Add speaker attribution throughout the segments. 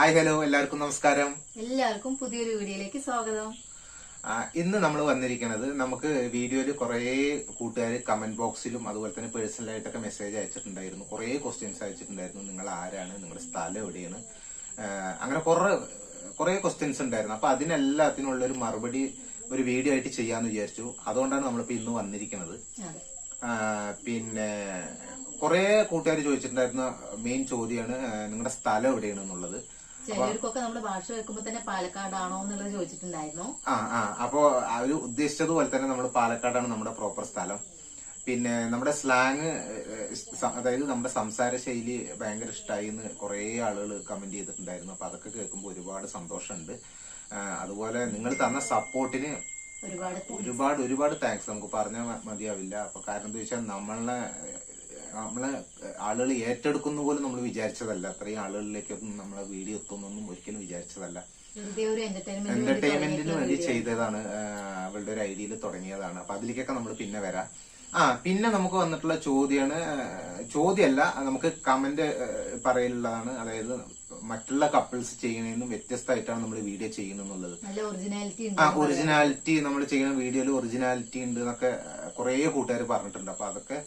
Speaker 1: Hi hello എല്ലാവർക്കും നമസ്കാരം.
Speaker 2: എല്ലാവർക്കും പുതിയൊരു വീഡിയോയിലേക്ക് സ്വാഗതം.
Speaker 1: ഇന്ന് നമ്മൾ വന്നിരിക്കുന്നത് നമുക്ക് വീഡിയോയിൽ കുറേ കൂട്ടുകാർ കമന്റ് ബോക്സിലും അതുപോലെ തന്നെ പേഴ്സണലായിട്ടൊക്കെ മെസ്സേജ് അയച്ചിട്ടുണ്ടായിരുന്നു. കുറേ ക്വസ്റ്റ്യൻസ് അയച്ചിട്ടുണ്ടായിരുന്നു. നിങ്ങൾ ആരാണ്? നിങ്ങളുടെ സ്ഥലം എവിടെയാണ്? അങ്ങനെ കുറെ കുറേ ക്വസ്റ്റ്യൻസ് ഉണ്ടായിരുന്നു. അപ്പൊ അതിനെല്ലാത്തിനുള്ള ഒരു മറുപടി ഒരു വീഡിയോ ആയിട്ട് ചെയ്യാന്ന് വിചാരിച്ചു. അതുകൊണ്ടാണ് നമ്മളിപ്പോ ഇന്ന് വന്നിരിക്കുന്നത്. പിന്നെ കുറേ കൂട്ടുകാർ ചോദിച്ചിട്ടുണ്ടായിരുന്ന. മെയിൻ ചോദ്യമാണ് നിങ്ങളുടെ സ്ഥലം എവിടെയാണ് എന്നുള്ളത്.
Speaker 2: ചിലർക്കൊക്കെ നമ്മുടെ ഭാഷ വെക്കുമ്പോ തന്നെ പാലക്കാടാണോ എന്നുള്ളത് ചോദിച്ചിട്ടുണ്ടായിരുന്നു.
Speaker 1: ആ ആ അപ്പോ അവർ ഉദ്ദേശിച്ചതുപോലെ തന്നെ നമ്മൾ പാലക്കാടാണ് നമ്മുടെ പ്രോപ്പർ സ്ഥലം. പിന്നെ നമ്മുടെ സ്ലാങ് അതായത് നമ്മുടെ സംസാര ശൈലി ഭയങ്കര ഇഷ്ടമായി എന്ന് കുറെ ആളുകൾ കമന്റ് ചെയ്തിട്ടുണ്ടായിരുന്നു. അപ്പൊ അതൊക്കെ കേൾക്കുമ്പോൾ ഒരുപാട് സന്തോഷമുണ്ട്. അതുപോലെ നിങ്ങൾ തന്ന സപ്പോർട്ടിന്
Speaker 2: ഒരുപാട്
Speaker 1: ഒരുപാട് ഒരുപാട് താങ്ക്സ് നമുക്ക് പറഞ്ഞാൽ മതിയാവില്ല. അപ്പൊ കാരണം എന്താ വെച്ചാൽ നമ്മളെ നമ്മളെ ആളുകൾ ഏറ്റെടുക്കുന്ന പോലും നമ്മൾ വിചാരിച്ചതല്ല. അത്രയും ആളുകളിലേക്കൊന്നും നമ്മളെ വീഡിയോ എത്തുന്നൊന്നും ഒരിക്കലും വിചാരിച്ചതല്ല. എന്റർടൈൻമെന്റിന് വേണ്ടി ചെയ്തതാണ് അവളുടെ ഒരു ഐഡിയയിൽ തുടങ്ങിയതാണ്. അപ്പൊ അതിലേക്കൊക്കെ നമ്മൾ പിന്നെ വരാം. ആ പിന്നെ നമുക്ക് വന്നിട്ടുള്ള ചോദ്യമാണ് ചോദ്യമല്ല നമുക്ക് കമന്റ് പറയലുള്ളതാണ്. അതായത് മറ്റുള്ള കപ്പിൾസ് ചെയ്യുന്നതിനും വ്യത്യസ്തമായിട്ടാണ് നമ്മൾ വീഡിയോ ചെയ്യുന്നത് ആ ഒറിജിനാലിറ്റി നമ്മൾ ചെയ്യുന്ന വീഡിയോയിൽ ഒറിജിനാലിറ്റി ഉണ്ട് എന്നൊക്കെ കുറെ കൂട്ടുകാർ പറഞ്ഞിട്ടുണ്ട്. അപ്പൊ അതൊക്കെ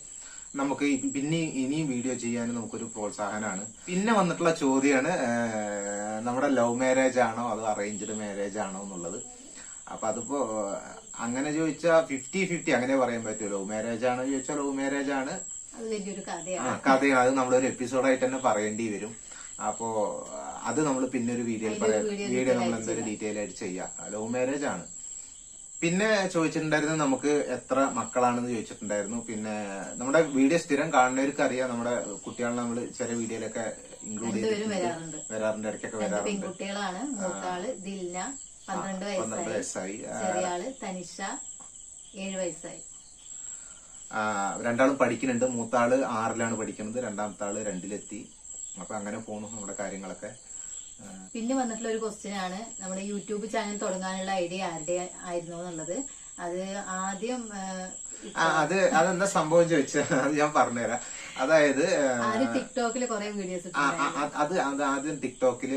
Speaker 1: നമുക്ക് പിന്നെ ഇനിയും വീഡിയോ ചെയ്യാൻ നമുക്കൊരു പ്രോത്സാഹനമാണ്. പിന്നെ വന്നിട്ടുള്ള ചോദ്യമാണ് നമ്മുടെ ലവ് മാരേജ് ആണോ അതോ അറേഞ്ച്ഡ് മാരേജ് ആണോ എന്നുള്ളത്. അപ്പൊ അതിപ്പോ അങ്ങനെ ചോദിച്ചാൽ ഫിഫ്റ്റി ഫിഫ്റ്റി അങ്ങനെ പറയാൻ പറ്റുമോ ലവ് മാരേജ് ആണോ ചോദിച്ചാൽ ലവ് മാരേജ് ആണ്. ആ കഥയാണ്. അത് നമ്മളൊരു എപ്പിസോഡായിട്ട് തന്നെ പറയേണ്ടി വരും. അപ്പോ അത് നമ്മൾ പിന്നെ ഒരു വീഡിയോയിൽ പറയാം. വീഡിയോ നമ്മൾ എന്തൊരു ഡീറ്റെയിൽ ആയിട്ട് ചെയ്യാം. ലവ് മാരേജ് ആണ്. പിന്നെ ചോദിച്ചിട്ടുണ്ടായിരുന്നു നമുക്ക് എത്ര മക്കളാണെന്ന് ചോദിച്ചിട്ടുണ്ടായിരുന്നു. പിന്നെ നമ്മുടെ വീഡിയോ സ്ഥിരം കാണുന്നവർക്ക് അറിയാം നമ്മുടെ കുട്ടികളെ നമ്മൾ ചെറിയ വീഡിയോയിലൊക്കെ ഇൻക്ലൂഡ് ചെയ്തിട്ടുണ്ട്.
Speaker 2: വരാറുണ്ട്.
Speaker 1: ഇടയ്ക്കൊക്കെ വരാറുണ്ട്.
Speaker 2: മൂത്താൾ ദിൽന പന്ത്രണ്ട് വയസ്സായി. തനിഷ ഏഴ് വയസ്സായി.
Speaker 1: രണ്ടാളും പഠിക്കുന്നുണ്ട്. മൂത്താൾ ആറിലാണ് പഠിക്കുന്നത് രണ്ടാമത്തെ ആൾ രണ്ടിലെത്തി. അപ്പൊ അങ്ങനെ പോണു നമ്മുടെ കാര്യങ്ങളൊക്കെ.
Speaker 2: പിന്നെ വന്നിട്ടുള്ള ഒരു ക്വസ്റ്റ്യൻ ആണ് നമ്മുടെ യൂട്യൂബ് ചാനൽ തുടങ്ങാനുള്ള ഐഡിയ ആരുടെ ആയിരുന്നു എന്നുള്ളത്. അത് ആദ്യം
Speaker 1: അത് അതെന്താ സംഭവം ചോദിച്ചാൽ അത് ഞാൻ പറഞ്ഞുതരാം. അതായത്
Speaker 2: ടിക്ടോക്കിൽ കുറെ വീഡിയോസ്
Speaker 1: അത് അത് ആദ്യം ടിക്ടോക്കിൽ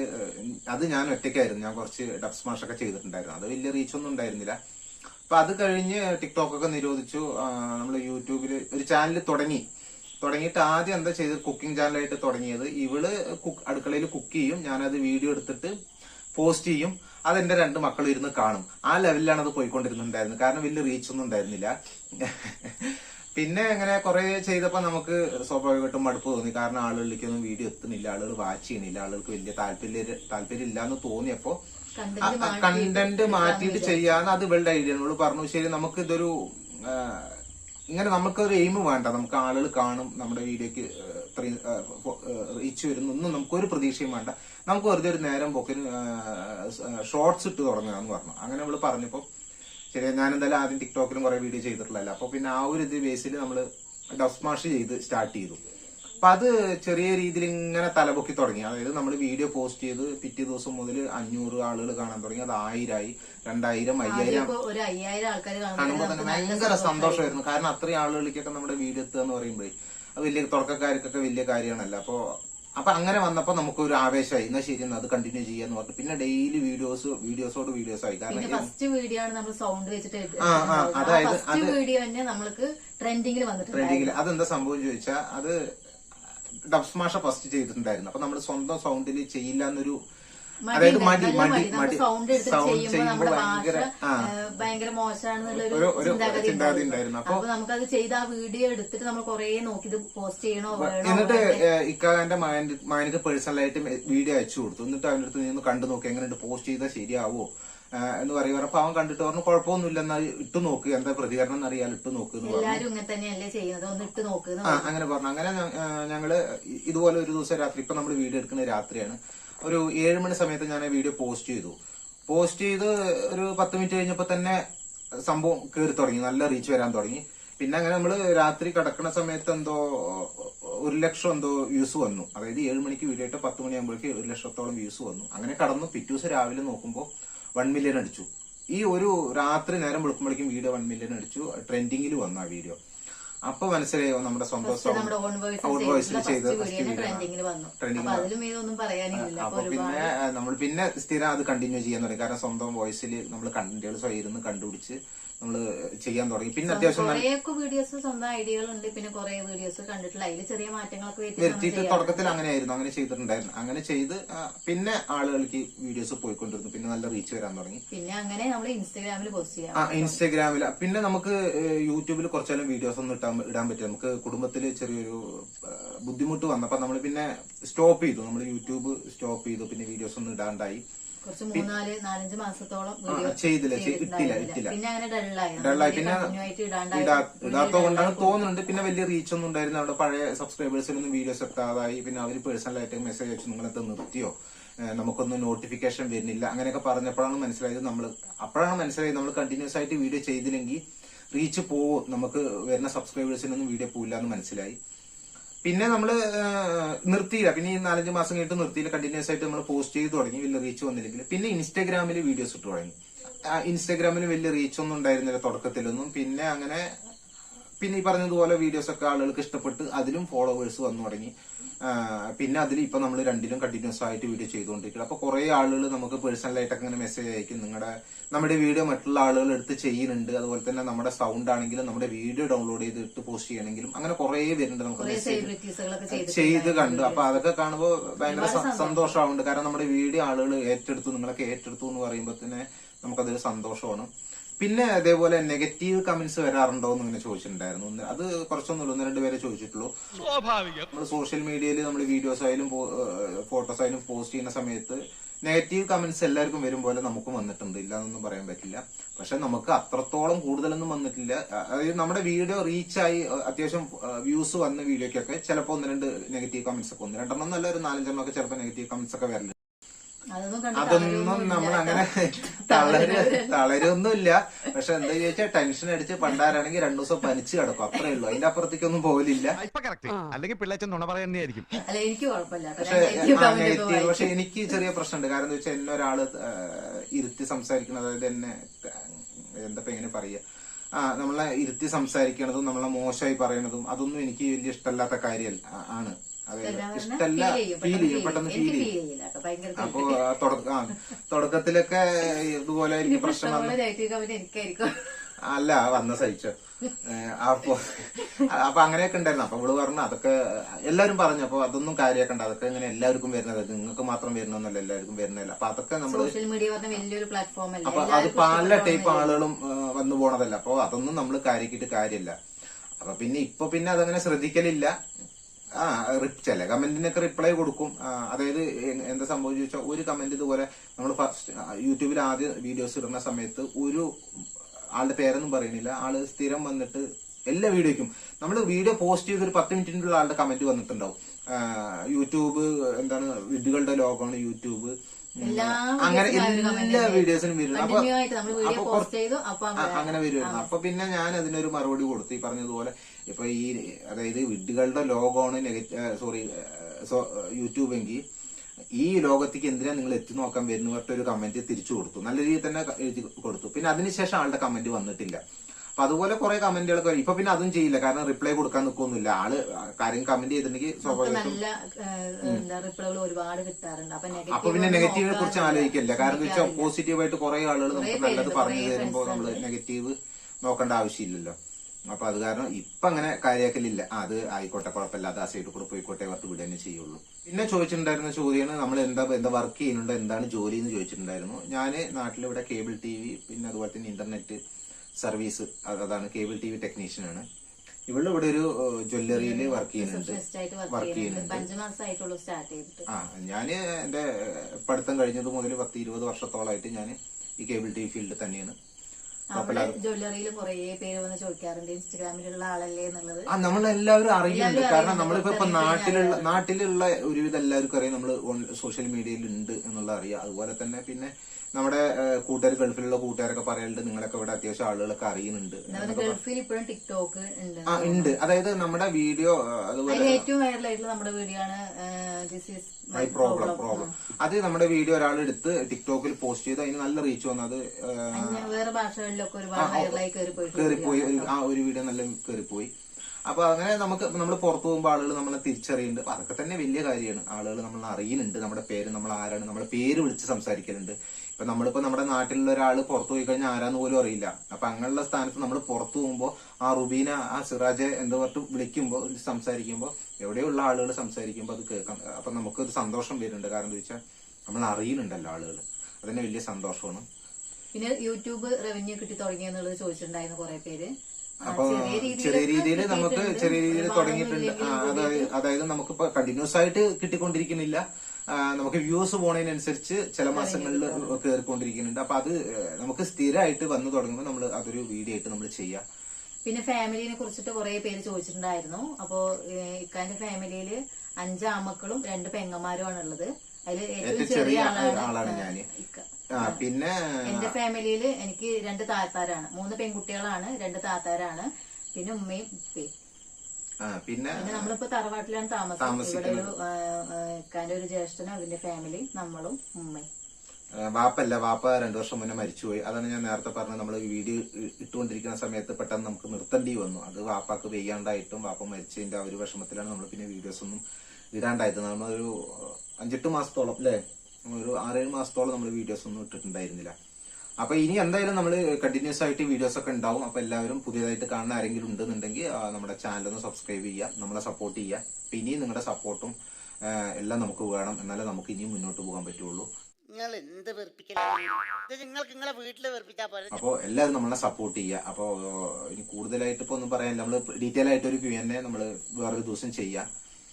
Speaker 1: അത് ഞാൻ ഒറ്റയ്ക്കായിരുന്നു. ഞാൻ കുറച്ച് ഡബ്സ് മാഷൊക്കെ ചെയ്തിട്ടുണ്ടായിരുന്നു. അത് വലിയ റീച്ച് ഒന്നും ഉണ്ടായിരുന്നില്ല. അപ്പൊ അത് കഴിഞ്ഞ് ടിക്ടോക്ക് ഒക്കെ നിരോധിച്ചു. നമ്മൾ യൂട്യൂബിൽ ഒരു ചാനൽ തുടങ്ങി. തുടങ്ങിയിട്ട് ആദ്യം എന്താ ചെയ്ത് കുക്കിംഗ് ചാനലായിട്ട് തുടങ്ങിയത്. ഇവൾ അടുക്കളയിൽ കുക്ക് ചെയ്യും. ഞാനത് വീഡിയോ എടുത്തിട്ട് പോസ്റ്റ് ചെയ്യും. അതെന്റെ രണ്ട് മക്കൾ ഇരുന്ന് കാണും. ആ ലെവലിലാണ് അത് പോയിക്കൊണ്ടിരുന്നുണ്ടായിരുന്നത്. കാരണം വലിയ റീച്ച് ഒന്നും ഉണ്ടായിരുന്നില്ല. പിന്നെ അങ്ങനെ കുറെ ചെയ്തപ്പോ നമുക്ക് സ്വാഭാവികമായിട്ടും മടുപ്പ് തോന്നി. കാരണം ആളുകളിലേക്കൊന്നും വീഡിയോ എത്തുന്നില്ല. ആളുകൾ വാച്ച് ചെയ്യണില്ല ആളുകൾക്ക് വലിയ താല്പര്യം താല്പര്യം ഇല്ലാന്ന് തോന്നിയപ്പോ
Speaker 2: കണ്ടന്റ്
Speaker 1: മാറ്റിയിട്ട് ചെയ്യാന്ന് അത് ഇവളുടെ ഐഡിയ പറഞ്ഞു ശരി നമുക്ക് ഇതൊരു ഇങ്ങനെ നമുക്കൊരു എയിം വേണ്ട. നമുക്ക് ആളുകൾ കാണും നമ്മുടെ വീഡിയോക്ക് റീച്ച് വരുന്നു ഒന്നും നമുക്കൊരു പ്രതീക്ഷയും വേണ്ട. നമുക്ക് വെറുതെ ഒരു നേരം പൊക്കിന് ഷോർട്സ് ഇട്ട് തുടങ്ങുക എന്ന് പറഞ്ഞു. അങ്ങനെ നമ്മൾ പറഞ്ഞപ്പോൾ ശരി ഞാൻ എന്തായാലും ആദ്യം ടിക്ടോക്കിലും കുറെ വീഡിയോ ചെയ്തിട്ടുള്ളതല്ല. അപ്പോൾ പിന്നെ ആ ഒരു ഇത് ബേസിൽ നമ്മൾ ഡസ്മാഷ് ചെയ്ത് സ്റ്റാർട്ട് ചെയ്തു. അപ്പൊ അത് ചെറിയ രീതിയിൽ ഇങ്ങനെ തലപൊക്കി തുടങ്ങി. അതായത് നമ്മൾ വീഡിയോ പോസ്റ്റ് ചെയ്ത് പിറ്റേ ദിവസം മുതൽ അഞ്ഞൂറ് ആളുകൾ കാണാൻ തുടങ്ങി. അത് ആയിരമായി രണ്ടായിരം അയ്യായിരം കാണുമ്പോൾ തന്നെ ഭയങ്കര സന്തോഷമായിരുന്നു. കാരണം അത്രയും ആളുകളിലേക്കൊക്കെ നമ്മുടെ വീഡിയോ എത്തുക എന്ന് പറയുമ്പോഴേ അത് വലിയ തുടക്കക്കാർക്കൊക്കെ വലിയ കാര്യമാണല്ലോ. അപ്പോ അപ്പൊ അങ്ങനെ വന്നപ്പോ നമുക്ക് ഒരു ആവേശമായി. എന്നാ ശരി അത് കണ്ടിന്യൂ ചെയ്യാന്ന് പറഞ്ഞു പിന്നെ ഡെയിലി വീഡിയോസ് വീഡിയോസോട് വീഡിയോസ് ആയി. കാരണം
Speaker 2: ഫസ്റ്റ് വീഡിയോ ആണ് നമ്മൾ സൗണ്ട് വെച്ചിട്ട്
Speaker 1: അതായത്
Speaker 2: വീഡിയോ തന്നെ നമ്മൾക്ക് ട്രെൻഡിങ്ങിൽ വന്നിട്ടുണ്ട്
Speaker 1: ട്രെൻഡിങ്ങിൽ അതെന്താ സംഭവം ചോദിച്ചാൽ അത് ഡബ് സ്മാഷ ഫസ്റ്റ് ചെയ്തിട്ടുണ്ടായിരുന്നു. അപ്പൊ നമ്മൾ സ്വന്തം സൗണ്ടിൽ ചെയ്യില്ല എന്നൊരു അതായത് മടി മടി മടി.
Speaker 2: സൗണ്ട് ചെയ്യുമ്പോൾ
Speaker 1: ഭയങ്കര
Speaker 2: ഭയങ്കര മോശമാണെന്നുള്ള
Speaker 1: ഒരു
Speaker 2: ചിന്താഗതി ഉണ്ടായിരുന്നു.
Speaker 1: അപ്പൊ
Speaker 2: നമുക്കത് ചെയ്ത് ആ വീഡിയോ എടുത്തിട്ട് നമ്മൾ കൊറേ നോക്കി ഇത് പോസ്റ്റ് ചെയ്യണോ
Speaker 1: എന്നിട്ട് ഇക്കാന്റെ മകനക്ക് പേഴ്സണലായിട്ട് വീഡിയോ അയച്ചു കൊടുത്തു. എന്നിട്ട് അതിനടുത്ത് അടുത്ത് നിന്ന് കണ്ടു നോക്കി എങ്ങനെയുണ്ട്? പോസ്റ്റ് ചെയ്താൽ ശരിയാവോ? എന്ന് പറയുക അപ്പൊ അവൻ കണ്ടിട്ട് പറഞ്ഞു കുഴപ്പമൊന്നുമില്ല എന്നാ ഇട്ട് നോക്ക്. എന്താ പ്രതികരണം എന്നറിയാൽ ഇട്ട് നോക്ക് എന്ന് പറഞ്ഞു. ആ അങ്ങനെ പറഞ്ഞു. അങ്ങനെ ഞങ്ങൾ ഇതുപോലെ ഒരു ദിവസം രാത്രി ഇപ്പൊ നമ്മൾ വീഡിയോ എടുക്കുന്ന രാത്രിയാണ്. ഒരു ഏഴ് മണി സമയത്ത് ഞാൻ വീഡിയോ പോസ്റ്റ് ചെയ്തു. പോസ്റ്റ് ചെയ്ത് ഒരു പത്ത് മിനിറ്റ് കഴിഞ്ഞപ്പോ തന്നെ സംഭവം കയറി തുടങ്ങി. നല്ല റീച്ച് വരാൻ തുടങ്ങി. പിന്നെ അങ്ങനെ നമ്മൾ രാത്രി കിടക്കുന്ന സമയത്ത് എന്തോ ഒരു ലക്ഷം എന്തോ വ്യൂസ് വന്നു. അതായത് ഏഴ് മണിക്ക് വീഡിയോ ഇട്ട് പത്ത് മണിയാകുമ്പോഴേക്ക് ഒരു ലക്ഷത്തോളം വ്യൂസ് വന്നു. അങ്ങനെ കടന്നു. പിറ്റേ ദിവസം രാവിലെ നോക്കുമ്പോൾ വൺ മില്യൺ അടിച്ചു. ഈ ഒരു രാത്രി നേരം വെളുക്കുമ്പോഴേക്കും വീഡിയോ വൺ മില്യൺ അടിച്ചു. ട്രെൻഡിങ്ങിൽ വന്നു ആ വീഡിയോ അപ്പൊ മനസ്സിലായോ? നമ്മുടെ സ്വന്തം വോയിസിൽ ചെയ്ത
Speaker 2: ട്രെൻഡിങ്ങിൽ അപ്പൊ
Speaker 1: പിന്നെ നമ്മൾ പിന്നെ സ്ഥിരം അത് കണ്ടിന്യൂ ചെയ്യാൻ തുടങ്ങി. കാരണം സ്വന്തം വോയിസിൽ നമ്മൾ കണ്ടന്റുകൾ സ്വയം ഇരുന്ന് കണ്ടുപിടിച്ച് നമ്മൾ ചെയ്യാൻ തുടങ്ങി. പിന്നെ അത്യാവശ്യം
Speaker 2: വീഡിയോസ് സ്വന്തം ഐഡിയകൾ ഉണ്ട് പിന്നെ കുറെ വീഡിയോസ് കണ്ടിട്ടില്ല. അതിൽ ചെറിയ മാറ്റങ്ങളൊക്കെ വരുത്തി
Speaker 1: വരുത്തിയിട്ട് തുടക്കത്തിൽ അങ്ങനെ ആയിരുന്നു അങ്ങനെ ചെയ്തിട്ടുണ്ടായിരുന്നു. അങ്ങനെ ചെയ്ത് പിന്നെ ആളുകൾക്ക് വീഡിയോസ് പോയിക്കൊണ്ടിരുന്നു. പിന്നെ നല്ല റീച്ച് വരാൻ തുടങ്ങി.
Speaker 2: പിന്നെ അങ്ങനെ നമ്മൾ ഇൻസ്റ്റാഗ്രാമിൽ പോസ്റ്റ് ചെയ്യാം.
Speaker 1: ആ ഇൻസ്റ്റാഗ്രാമിൽ പിന്നെ നമുക്ക് യൂട്യൂബിൽ കുറച്ചാലും വീഡിയോസ് ഒന്നും ഇട്ടാൻ ഇടാൻ പറ്റില്ല. നമുക്ക് കുടുംബത്തിൽ ചെറിയൊരു ബുദ്ധിമുട്ട് വന്നപ്പോ നമ്മൾ പിന്നെ സ്റ്റോപ്പ് ചെയ്തു. നമ്മൾ യൂട്യൂബ് സ്റ്റോപ്പ് ചെയ്തു. പിന്നെ വീഡിയോസ് ഒന്നും ഇടാണ്ടായി.
Speaker 2: കുറച്ച് മൂന്നാൽ നാലഞ്ച് മാസത്തോളം
Speaker 1: ചെയ്തില്ല ചെയ്- ഇട്ടില്ല ഇട്ടില്ല.
Speaker 2: പിന്നെ അങ്ങനെ ഡള്ളായി.
Speaker 1: ഡള്ളായി. കൊണ്ടാണ് തോന്നുന്നുണ്ട്. പിന്നെ വലിയ റീച്ച് ഒന്നും ഉണ്ടായിരുന്നു അവിടെ പഴയ സബ്സ്ക്രൈബേഴ്സിനൊന്നും വീഡിയോസ് എത്താതായി. പിന്നെ അവർ പേഴ്സണലായിട്ട് മെസ്സേജ് അയച്ചു. നിങ്ങളത് നിർത്തിയോ? നമുക്കൊന്നും നോട്ടിഫിക്കേഷൻ വരുന്നില്ല. അങ്ങനെയൊക്കെ പറഞ്ഞപ്പോഴാണ് മനസ്സിലായത് നമ്മൾ അപ്പോഴാണ് മനസ്സിലായത് നമ്മൾ കണ്ടിന്യൂസ് ആയിട്ട് വീഡിയോ ചെയ്തില്ലെങ്കിൽ റീച്ച് പോവും. നമുക്ക് വരുന്ന സബ്സ്ക്രൈബേഴ്സിനൊന്നും വീഡിയോ പോവില്ല എന്ന് മനസ്സിലായി. പിന്നെ നമ്മൾ നിർത്തിയില്ല. പിന്നെ ഈ നാലഞ്ച് മാസം കഴിഞ്ഞിട്ട് നിർത്തിയില്ല. കണ്ടിന്യൂസ് ആയിട്ട് നമ്മൾ പോസ്റ്റ് ചെയ്ത് തുടങ്ങി. വലിയ റീച്ച് വന്നില്ലെങ്കിൽ പിന്നെ ഇൻസ്റ്റാഗ്രാമിൽ വീഡിയോസ് ഇട്ട് തുടങ്ങി. ഇൻസ്റ്റാഗ്രാമിൽ വലിയ റീച്ച് ഒന്നും ഉണ്ടായിരുന്നില്ല തുടക്കത്തിലൊന്നും. പിന്നെ അങ്ങനെ പിന്നെ ഈ പറഞ്ഞതുപോലെ വീഡിയോസ് ഒക്കെ ആളുകൾക്ക് ഇഷ്ടപ്പെട്ട് അതിലും ഫോളോവേഴ്സ് വന്നു തുടങ്ങി. പിന്നെ അതിൽ ഇപ്പൊ നമ്മൾ രണ്ടിലും കണ്ടിന്യൂസ് ആയിട്ട് വീഡിയോ ചെയ്തുകൊണ്ടിരിക്കുന്നത് അപ്പൊ കുറെ ആളുകൾ നമുക്ക് പേഴ്സണൽ ആയിട്ടൊക്കെ ഇങ്ങനെ മെസ്സേജ് അയക്കും. നിങ്ങളുടെ നമ്മുടെ വീഡിയോ മറ്റുള്ള ആളുകൾ എടുത്ത് ചെയ്യുന്നുണ്ട്. അതുപോലെ തന്നെ നമ്മുടെ സൗണ്ട് ആണെങ്കിലും നമ്മുടെ വീഡിയോ ഡൗൺലോഡ് ചെയ്തിട്ട് പോസ്റ്റ് ചെയ്യണമെങ്കിലും അങ്ങനെ കുറെ പേരുണ്ട് നമുക്ക് മെസ്സേജ്
Speaker 2: ചെയ്ത്
Speaker 1: കണ്ടു. അപ്പൊ അതൊക്കെ കാണുമ്പോൾ ഭയങ്കര സന്തോഷമാവുന്നുണ്ട്. കാരണം നമ്മുടെ വീഡിയോ ആളുകൾ ഏറ്റെടുത്തു. നിങ്ങളൊക്കെ ഏറ്റെടുത്തു എന്ന് പറയുമ്പോൾ തന്നെ നമുക്കതൊരു സന്തോഷമാണ്. പിന്നെ അതേപോലെ നെഗറ്റീവ് കമന്റ്സ് വരാറുണ്ടോ എന്ന് ഇങ്ങനെ ചോദിച്ചിട്ടുണ്ടായിരുന്നു. അത് കുറച്ചൊന്നുമില്ല ഒന്ന് രണ്ട് പേരെ ചോദിച്ചിട്ടുള്ളൂ. നമ്മൾ സോഷ്യൽ മീഡിയയിൽ നമ്മൾ വീഡിയോസ് ആയാലും ഫോട്ടോസ് ആയാലും പോസ്റ്റ് ചെയ്യുന്ന സമയത്ത് നെഗറ്റീവ് കമന്റ്സ് എല്ലാവർക്കും വരും പോലെ നമുക്കും വന്നിട്ടുണ്ട്. ഇല്ല എന്നൊന്നും പറയാൻ പറ്റില്ല. പക്ഷെ നമുക്ക് അത്രത്തോളം കൂടുതലൊന്നും വന്നിട്ടില്ല. അതായത് നമ്മുടെ വീഡിയോ റീച്ചായി അത്യാവശ്യം വ്യൂസ് വന്ന വീഡിയോക്കൊക്കെ ചിലപ്പോൾ ഒന്ന് രണ്ട് നെഗറ്റീവ് കമന്റ്സ് ഒക്കെ ഒന്ന് രണ്ടെണ്ണം നല്ല ഒരു നാലഞ്ചെണ്ണം ഒക്കെ ചിലപ്പോൾ നെഗറ്റീവ് കമന്റ്സ് ഒക്കെ വരലുണ്ട്.
Speaker 2: അതൊന്നും
Speaker 1: നമ്മൾ അങ്ങനെ തളര് തളരൊന്നുമില്ല. പക്ഷെ എന്താ ചോദിച്ചാൽ ടെൻഷൻ അടിച്ച് പണ്ടാരാണെങ്കിൽ രണ്ടു ദിവസം പനിച്ച് കിടക്കും. അത്രേ ഉള്ളൂ. അതിന്റെ അപ്പുറത്തേക്കൊന്നും പോലില്ല
Speaker 3: അല്ലെങ്കിൽ പിള്ളേച്ചൻ നുണ പറയുന്നതായിരിക്കും
Speaker 2: അല്ല എനിക്ക് കുഴപ്പമില്ല.
Speaker 1: പക്ഷെ നെഗറ്റീവ് പക്ഷെ എനിക്ക് ചെറിയ പ്രശ്നമുണ്ട്. കാരണം എന്താ വെച്ചാൽ എന്നെ ഒരാൾ ഇരുത്തി സംസാരിക്കുന്നത് അതായത് എന്നെ എന്താ എങ്ങനെ പറയുക. ആ നമ്മളെ ഇരുത്തി സംസാരിക്കണതും നമ്മളെ മോശമായി പറയണതും അതൊന്നും എനിക്ക് വലിയ ഇഷ്ടമല്ലാത്ത കാര്യമല്ല ആണ്.
Speaker 2: അതെ
Speaker 1: ഇഷ്ടമല്ല ഫീൽ ചെയ്യും പെട്ടെന്ന് ഫീൽ ചെയ്യും. അപ്പൊ തുടക്കത്തിലൊക്കെ ഇതുപോലെ എനിക്ക് പ്രശ്നം
Speaker 2: എനിക്കായിരിക്കും.
Speaker 1: അല്ല വന്ന സഹിച്ചു. അപ്പൊ അപ്പൊ അങ്ങനെയൊക്കെ ഉണ്ടായിരുന്നു. അപ്പൊ ഇവൾ പറഞ്ഞു അതൊക്കെ എല്ലാരും പറഞ്ഞു അപ്പൊ അതൊന്നും കാര്യമാക്കണ്ട. അതൊക്കെ ഇങ്ങനെ എല്ലാവർക്കും വരുന്നത്. നിങ്ങൾക്ക് മാത്രം വരുന്നൊന്നല്ല എല്ലാവർക്കും വരുന്നില്ല അപ്പൊ അതൊക്കെ നമ്മൾ
Speaker 2: സോഷ്യൽ മീഡിയ പറഞ്ഞ വലിയൊരു പ്ലാറ്റ്ഫോം അല്ലേ?
Speaker 1: അപ്പൊ അത് പല ടൈപ്പ് ആളുകളും വന്നു പോണതല്ല. അപ്പൊ അതൊന്നും നമ്മൾ കാര്യക്കിട്ട് കാര്യമില്ല. അപ്പൊ പിന്നെ ഇപ്പൊ പിന്നെ അതങ്ങനെ ശ്രദ്ധിക്കലില്ല. ആ ചില കമന്റിനൊക്കെ റിപ്ലൈ കൊടുക്കും. അതായത് എന്താ സംഭവിച്ചു വെച്ചാൽ ഒരു കമന്റ് ഇതുപോലെ നമ്മൾ ഫസ്റ്റ് യൂട്യൂബിൽ ആദ്യം വീഡിയോസ് ഇടുന്ന സമയത്ത് ഒരു ആളുടെ പേരൊന്നും പറയണില്ല ആൾ സ്ഥിരം വന്നിട്ട് എല്ലാ വീഡിയോയ്ക്കും നമ്മൾ വീഡിയോ പോസ്റ്റ് ചെയ്ത് ഒരു പത്ത് മിനിറ്റിനുള്ള ആളുടെ കമന്റ് വന്നിട്ടുണ്ടാവും. യൂട്യൂബ് എന്താണ് വിഡുകളുടെ ലോകമാണ് യൂട്യൂബ് അങ്ങനെ എല്ലാ വീഡിയോസിനും വരുന്നു അപ്പൊ അങ്ങനെ വരുമായിരുന്നു അപ്പൊ പിന്നെ ഞാൻ അതിനൊരു മറുപടി കൊടുത്തു. ഈ പറഞ്ഞതുപോലെ ഇപ്പൊ ഈ അതായത് വിഡുകളുടെ ലോകമാണ് നെഗറ്റീവ് സോറി യൂട്യൂബ് എങ്കിൽ ഈ ലോകത്തേക്ക് എന്തിനാ നിങ്ങൾ എത്തി നോക്കാൻ വരുന്നു പറഞ്ഞിട്ട് ഒരു കമന്റ് തിരിച്ചു കൊടുത്തു. നല്ല രീതിയിൽ തന്നെ എഴുതി കൊടുത്തു. പിന്നെ അതിനുശേഷം ആളുടെ കമന്റ് വന്നിട്ടില്ല. അപ്പൊ അതുപോലെ കുറെ കമന്റുകളൊക്കെ ഇപ്പൊ പിന്നെ അതും ചെയ്യില്ല. കാരണം റിപ്ലൈ കൊടുക്കാൻ നിൽക്കൊന്നുമില്ല ആൾ കാര്യം കമന്റ് ചെയ്തിട്ടുണ്ടെങ്കിൽ
Speaker 2: കിട്ടാറുണ്ട്. അപ്പൊ
Speaker 1: പിന്നെ നെഗറ്റീവിനെ കുറിച്ച് ആലോചിക്കില്ല? കാരണം പോസിറ്റീവ് വെച്ചാൽ. പോസിറ്റീവായിട്ട് കുറെ ആളുകൾ നമുക്ക് നല്ലത് പറഞ്ഞു തരുമ്പോൾ നമ്മൾ. നെഗറ്റീവ് നോക്കേണ്ട ആവശ്യമില്ലല്ലോ. അപ്പൊ അത് കാരണം ഇപ്പൊ അങ്ങനെ കാര്യാക്കലില്ല. അത് ആയിക്കോട്ടെ കുഴപ്പമില്ല അത് ആ സൈഡിൽ കൂടെ പോയിക്കോട്ടെ അവർക്ക് വിടുക തന്നെ ചെയ്യുള്ളൂ. പിന്നെ ചോദിച്ചിട്ടുണ്ടായിരുന്ന ചോദ്യമാണ് നമ്മൾ എന്താ എന്താ വർക്ക് ചെയ്യുന്നുണ്ടോ എന്താണ് ജോലി എന്ന് ചോദിച്ചിട്ടുണ്ടായിരുന്നു. ഞാൻ നാട്ടിലിവിടെ കേബിൾ ടി വി പിന്നെ അതുപോലെ തന്നെ ഇന്റർനെറ്റ് സർവീസ് അതാണ് കേബിൾ ടി വി ടെക്നീഷ്യനാണ് ഇവിടെ ഇവിടെ ഒരു ജ്വല്ലറിയിൽ വർക്ക് ചെയ്യുന്നുണ്ട്. വർക്ക്
Speaker 2: വർക്ക് ചെയ്യുന്നുണ്ട്.
Speaker 1: ആ ഞാൻ എന്റെ പഠിത്തം കഴിഞ്ഞത് മുതൽ പത്ത് ഇരുപത് വർഷത്തോളമായിട്ട് ഞാൻ ഈ കേബിൾ ടി വി ഫീൽഡിൽ തന്നെയാണ്.
Speaker 2: അവിടെ ജ്വല്ലറിയിൽ കുറേ പേര് വന്ന് ചോദിക്കാറുണ്ട് ഇൻസ്റ്റാഗ്രാമിലുള്ള ആളല്ലേ എന്നുള്ളത്.
Speaker 1: ആ നമ്മളെല്ലാവരും അറിയുന്നുണ്ട്. കാരണം. നമ്മളിപ്പോ ഇപ്പൊ നാട്ടിലുള്ള നാട്ടിലുള്ള ഒരുവിധം എല്ലാവർക്കും അറിയാം. നമ്മൾ സോഷ്യൽ മീഡിയയിൽ ഉണ്ട് എന്നുള്ള അറിയാം. അതുപോലെ തന്നെ പിന്നെ നമ്മുടെ കൂട്ടുകാർ ഗൾഫിലുള്ള കൂട്ടുകാരൊക്കെ പറയലുണ്ട് നിങ്ങളൊക്കെ ഇവിടെ അത്യാവശ്യം ആളുകളൊക്കെ അറിയുന്നുണ്ട്
Speaker 2: ഗൾഫിൽ ഇപ്പോഴും ടിക്ടോക്ക് ഉണ്ട്
Speaker 1: ആ ഉണ്ട്. അതായത് നമ്മുടെ വീഡിയോ അതുപോലെ
Speaker 2: നമ്മുടെ വീഡിയോ ആണ് this is
Speaker 1: my problem problem അത് നമ്മുടെ വീഡിയോ ഒരാൾ എടുത്ത് ടിക്ടോക്കിൽ പോസ്റ്റ് ചെയ്ത് അതിന് നല്ല റീച്ച് വന്നത്
Speaker 2: വേറെ വേറെ ഒരുപാട്
Speaker 1: കയറിപ്പോയി ഒരു ആ ഒരു വീട് നല്ല കയറിപ്പോയി. അപ്പൊ അങ്ങനെ നമുക്ക് നമ്മൾ പുറത്തു പോകുമ്പോൾ ആളുകൾ നമ്മളെ തിരിച്ചറിയുന്നുണ്ട്. അപ്പൊ അതൊക്കെ തന്നെ വലിയ കാര്യമാണ്. ആളുകൾ നമ്മൾ അറിയുന്നുണ്ട്. നമ്മുടെ പേര് നമ്മൾ ആരാണ് നമ്മുടെ പേര് വിളിച്ച് സംസാരിക്കലുണ്ട്. ഇപ്പൊ നമ്മളിപ്പോ നമ്മുടെ നാട്ടിലുള്ള ഒരാൾ പുറത്തു പോയി കഴിഞ്ഞാൽ ആരാന്ന് പോലും അറിയില്ല. അപ്പൊ അങ്ങനെയുള്ള സ്ഥാനത്ത് നമ്മൾ പുറത്തു പോകുമ്പോൾ ആ റുബീന ആ സിറാജെ എന്ത് പറഞ്ഞിട്ട് വിളിക്കുമ്പോൾ സംസാരിക്കുമ്പോൾ എവിടെയുള്ള ആളുകൾ സംസാരിക്കുമ്പോൾ അത് കേൾക്കാം. അപ്പൊ നമുക്കൊരു സന്തോഷം വരുന്നുണ്ട്. കാരണം എന്താ വെച്ചാൽ നമ്മൾ അറിയുന്നുണ്ടല്ലോ ആളുകൾ അതന്നെ വലിയ സന്തോഷമാണ്.
Speaker 2: പിന്നെ യൂട്യൂബ് റവന്യൂ കിട്ടി തുടങ്ങിയെന്നുള്ളത് ചോദിച്ചിട്ടുണ്ടായിരുന്നു കുറെ പേര്.
Speaker 1: അപ്പൊ ചെറിയ രീതിയിൽ നമുക്ക് ചെറിയ രീതിയിൽ തുടങ്ങിയിട്ടുണ്ട്. അതായത് നമുക്ക് ഇപ്പൊ കണ്ടിന്യൂസ് ആയിട്ട് കിട്ടിക്കൊണ്ടിരിക്കുന്നില്ല. നമുക്ക് വ്യൂസ് പോണതിനനുസരിച്ച് ചില മാസങ്ങളിൽ കയറിക്കൊണ്ടിരിക്കുന്നുണ്ട്. അപ്പൊ അത് നമുക്ക് സ്ഥിരമായിട്ട് വന്നു തുടങ്ങുമ്പോൾ നമ്മൾ അതൊരു വീഡിയോ ആയിട്ട് നമ്മൾ ചെയ്യാം.
Speaker 2: പിന്നെ ഫാമിലിനെ കുറിച്ചിട്ട് കുറെ പേര് ചോദിച്ചിട്ടുണ്ടായിരുന്നു. അപ്പോ ഇക്കാന്റെ ഫാമിലിയിൽ അഞ്ചാമക്കളും രണ്ട് പെങ്ങന്മാരും ആണുള്ളത് അതിൽ ഏറ്റവും ചെറിയ ആളാണ്.
Speaker 1: ഞാൻ
Speaker 2: ഇക്ക.
Speaker 1: ആ, പിന്നെ
Speaker 2: എന്റെ ഫാമിലിയിൽ എനിക്ക് രണ്ട് താത്താരാണ്. മൂന്ന് പെൺകുട്ടികളാണ് രണ്ട് താത്താരാണ്. പിന്നെ ഉമ്മയും ഉപ്പയും.
Speaker 1: പിന്നെ
Speaker 2: നമ്മളിപ്പോ തറവാട്ടിലാണ് താമസം. ഇവിടെ
Speaker 1: താമസിക്കുന്നത്.
Speaker 2: ഒരു ഇക്കാന്റെ ഒരു ജ്യേഷ്ഠനും അതിന്റെ ഫാമിലി നമ്മളും ഉമ്മയും.
Speaker 1: വാപ്പല്ല. വാപ്പ രണ്ടു വർഷം മുന്നേ മരിച്ചുപോയി. അതാണ് ഞാൻ നേരത്തെ പറഞ്ഞത്. നമ്മൾ വീഡിയോ ഇട്ടുകൊണ്ടിരിക്കുന്ന സമയത്ത് പെട്ടെന്ന് നമുക്ക് നിർത്തേണ്ടി വന്നു. അത് വാപ്പാക്ക് വെയ്യാണ്ടായിട്ടും വാപ്പ മരിച്ചതിന്റെ ആ ഒരു വിഷമത്തിലാണ് നമ്മൾ പിന്നെ വീഡിയോസ് ഒന്നും ഇടാണ്ടായത് നമ്മളൊരു അഞ്ചെട്ട് മാസത്തോളം അല്ലേ? ഒരു ആറേഴ് മാസത്തോളം നമ്മൾ വീഡിയോസ് ഒന്നും ഇട്ടിട്ടുണ്ടായിരുന്നില്ല. അപ്പൊ ഇനി എന്തായാലും നമ്മൾ കണ്ടിന്യൂസ് ആയിട്ട് വീഡിയോസ് ഒക്കെ ഉണ്ടാവും. അപ്പൊ എല്ലാവരും പുതിയതായിട്ട് കാണുന്ന ആരെങ്കിലും ഉണ്ടെന്നുണ്ടെങ്കിൽ നമ്മുടെ ചാനൽ ഒന്ന് സബ്സ്ക്രൈബ് ചെയ്യുക നമ്മളെ സപ്പോർട്ട് ചെയ്യുക. അപ്പൊ ഇനിയും നിങ്ങളുടെ സപ്പോർട്ടും എല്ലാം നമുക്ക് വേണം. എന്നാലേ നമുക്ക് ഇനിയും മുന്നോട്ട് പോകാൻ പറ്റുള്ളൂ.
Speaker 4: നിങ്ങൾ എന്ത് നിങ്ങൾക്ക് നിങ്ങളെ വീട്ടിൽ വെറുപ്പിച്ചാ പോലെ
Speaker 1: അപ്പോൾ എല്ലാവരും നമ്മളെ സപ്പോർട്ട് ചെയ്യുക. അപ്പോൾ ഇനി കൂടുതലായിട്ട് ഇപ്പൊ ഒന്നും പറയാനില്ല. നമ്മൾ ഡീറ്റെയിൽ ആയിട്ട് ഒരു ക്യൂ എന്നെ നമ്മൾ വേറൊരു ദിവസം ചെയ്യാം.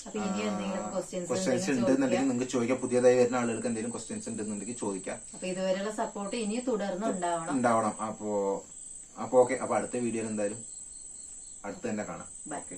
Speaker 2: ക്വസ്റ്റ്യൻസ്
Speaker 1: ഉണ്ടെന്നുണ്ടെങ്കിൽ നിങ്ങൾക്ക് ചോദിക്കാം. പുതിയതായി വരുന്ന ആളുകൾക്ക് എന്തെങ്കിലും ക്വസ്റ്റ്യൻസ് ഉണ്ടെന്നുണ്ടെങ്കിൽ ചോദിക്കാം.
Speaker 2: അപ്പൊ ഇതുവരെയുള്ള സപ്പോർട്ട് ഇനി തുടർന്ന് ഉണ്ടാവണം.
Speaker 1: ഉണ്ടാവണം. അപ്പോ അപ്പൊ ഓക്കെ അപ്പൊ അടുത്ത വീഡിയോയിൽ എന്തായാലും അടുത്ത് തന്നെ കാണാം. ഓക്കെ